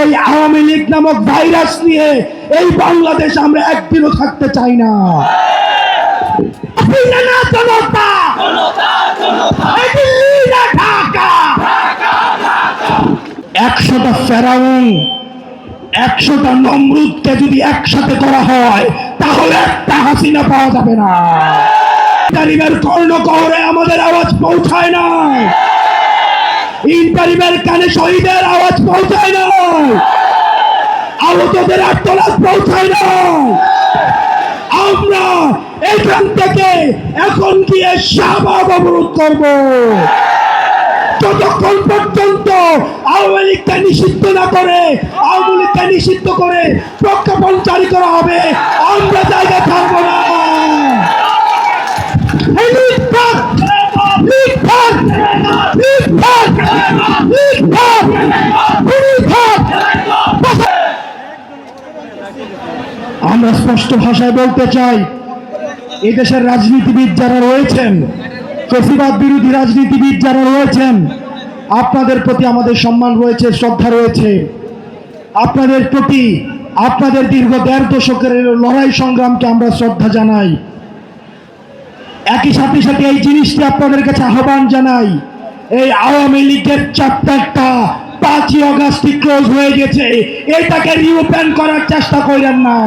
এই আওয়ামী লীগ নামক ভাইরাস নিয়ে এই বাংলাদেশ আমরা একদিনও থাকতে চাই না। জনতা। এই দিল্লি না ঢাকা। একশোটা ফেরাউন একশোটা নমরুদকে যদি একসাথে করা হয় তাহলে একটা হাসিনা পাওয়া যাবে না। ইন্টারিমের কর্ণকহরে আমাদের আওয়াজ পৌঁছায় না ইন্টারিমের কানে শহীদের আওয়াজ পৌঁছায় না। আহতদের আত্মলাভ পৌঁছায় না। আমরা এখান থেকে এখন গিয়ে শাহবাগ অবরোধ করব। যতক্ষণ পর্যন্ত আওয়ামী লীগকে নিষিদ্ধ না করে, আওয়ামী লীগকে নিষিদ্ধ করে প্রজ্ঞাপন জারি করা হবে, আমরা জায়গা থাকব না এই লীগ ভাগ! লীগ ভাগ! লীগ ভাগ! লীগ ভাগ! লীগ ভাগ! আমরা স্পষ্ট ভাষায় বলতে চাই এদেশের রাজনীতিবিদ যারা রয়েছেন, ফেসিবাদ বিরোধী রাজনীতিবিদ যারা রয়েছেন, আপনাদের প্রতি আমাদের সম্মান রয়েছে, শ্রদ্ধা রয়েছে। আপনাদের প্রতি আপনাদের দীর্ঘ দেড় দশকের লড়াই সংগ্রামকে আমরা শ্রদ্ধা জানাই। একই সাথে সাথে এই জিনিসটি আপনাদের কাছে আহ্বান জানাই, এই আওয়ামী লীগের চ্যাপ্টারটা পাঁচই অগাস্টই ক্লোজ হয়ে গেছে, এটাকে রিওপেন করার চেষ্টা করেন না।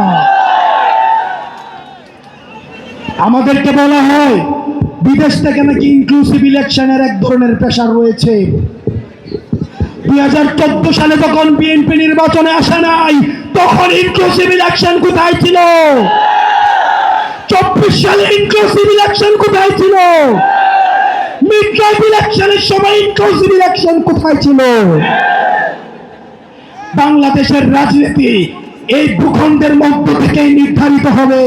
আমাদেরকে বলা হয়, বিদেশ থেকে নাকি ইনক্লুসিভ ইলেকশনের এক ধরনের প্রেশার রয়েছে। দুই হাজার চোদ্দ সালে যখন বিএনপি নির্বাচনে আসে নাই, তখন ইনক্লুসিভ ইলেকশন কোথায় ছিল? চব্বিশ সালে ইনক্লুসিভ ইলেকশন কোথায় ছিল? মিড ইলেকশনের সময় ইনক্লুসিভ ইলেকশন কোথায় ছিল? বাংলাদেশের রাজনীতি এই ভূখণ্ডের মধ্য থেকেই নির্ধারিত হবে।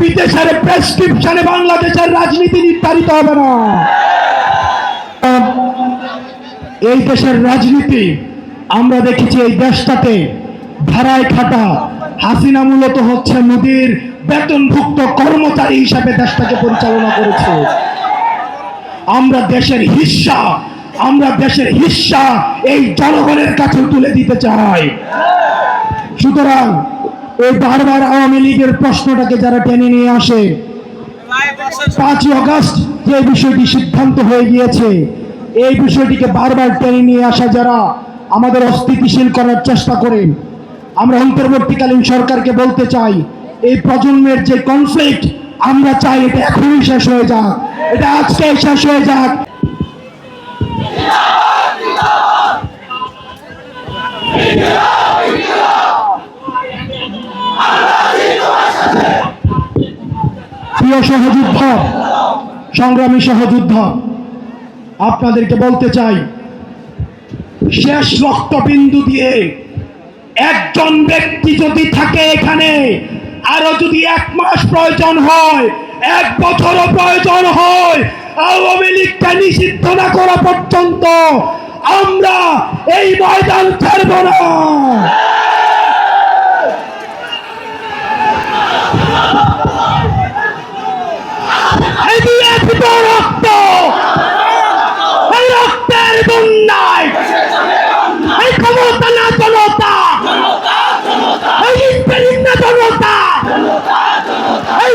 বিদেশের প্রেসক্রিপশনে বাংলাদেশের রাজনীতি নির্ধারিত হবে না। এই দেশের রাজনীতি, আমরা দেখেছি এই দেশটাতে ভাড়ায় খাটা হাসিনা মূলত হচ্ছে মোদীর বেতনভুক্ত কর্মচারী হিসাবে দেশটাকে পরিচালনা করেছে। আমরা দেশের হিস্সা, আমরা দেশের হিস্সা এই জনগণের কাছে তুলে দিতে চাই। সুতরাং এই বারবার আওয়ামী লীগের প্রশ্নটাকে যারা টেনে নিয়ে আসে, পাঁচই অগস্ট যে বিষয়টি সিদ্ধান্ত হয়ে গিয়েছে, এই বিষয়টিকে বারবার টেনে নিয়ে আসা যারা আমাদের অস্থিতিশীল করার চেষ্টা করেন, আমরা অন্তর্বর্তীকালীন সরকারকে বলতে চাই, এই প্রজন্মের যে কনফ্লিক্ট আমরা চাই এটা এখনই শেষ হয়ে যাক, এটা আজকে শেষ হয়ে যাক। প্রিয় সহযুদ্ধ সংগ্রামী সহযুদ্ধ আপনাদেরকে বলতে চাই, শেষ রক্তবিন্দু দিয়ে একজন ব্যক্তি যদি থাকে এখানে, আরও যদি এক মাস প্রয়োজন হয়, এক বছরও প্রয়োজন হয়, আওয়ামী লীগকে নিষিদ্ধ না করা পর্যন্ত আমরা এই ময়দান ছাড়ব না এই বিএনপিত রক্ত এই রক্তের বন্যায় এই ক্ষমতা না জনতা এই ইন্টারিম না জনতা এই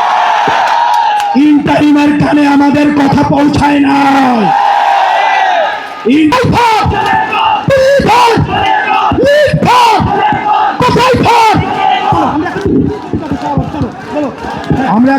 ইন্টারিমের কানে আমাদের কথা পৌঁছায় না। আমরা